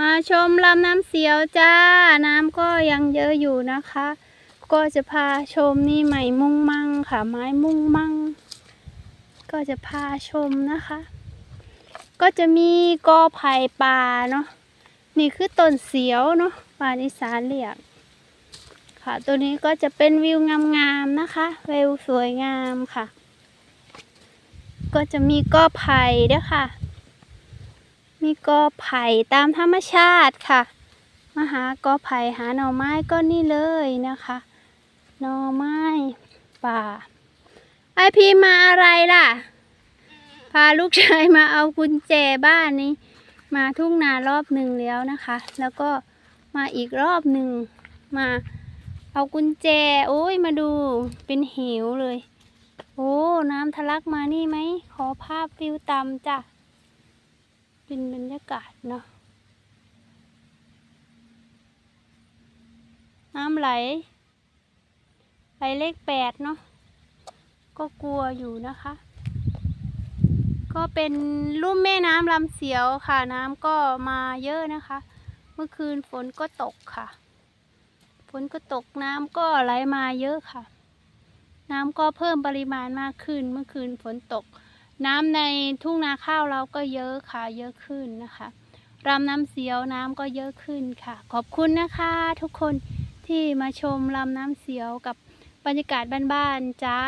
มาชมลำน้ำเสียวจ้า น้ำก็ยังเยอะอยู่นะคะ ก็จะพาชมนี่ไหมมุ่งมั่งค่ะ ไม้มุ่งมั่ง ก็จะพาชมนะคะ ก็จะมีกอไผ่ป่าเนาะ นี่คือต้นเสียวเนาะป่านิสานเรียกค่ะ ตัวนี้ก็จะเป็นวิวงามๆนะคะ วิวสวยงามค่ะ ก็จะมีกอไผ่ด้วยค่ะ มีกอไผ่ตามธรรมชาติค่ะ มาหากอไผ่หาหน่อไม้ก็นี่เลยนะคะหน่อไม้ป่า ไอพีมาอะไรล่ะ พาลูกชายมาเอากุญแจบ้านนี้ มาทุ่งนารอบหนึ่งแล้วนะคะ แล้วก็มาอีกรอบหนึ่งมาเอากุญแจ โอ้ยมาดูเป็นเหวเลย โอ้ น้ำทะลักมานี่ไหม ขอภาพวิวต่ำจ้ะ เป็นบรรยากาศเนาะน้ำไหลไหลเลขแปดเนาะก็กลัวอยู่นะคะ ก็เป็นลุ่มแม่น้ำลำเสียวค่ะ น้ำก็มาเยอะนะคะ เมื่อคืนฝนก็ตกค่ะ ฝนก็ตกน้ำก็ไหลมาเยอะค่ะ น้ำก็เพิ่มปริมาณมากขึ้นเมื่อคืนฝนตก น้ำในทุ่งนาข้าวเราก็เยอะค่ะ เยอะขึ้นนะคะรำน้ำเสียวน้ำก็เยอะขึ้นค่ะ ขอบคุณนะคะ ทุกคนที่มาชมลำน้ำเสียวกับบรรยากาศบ้านๆจ้า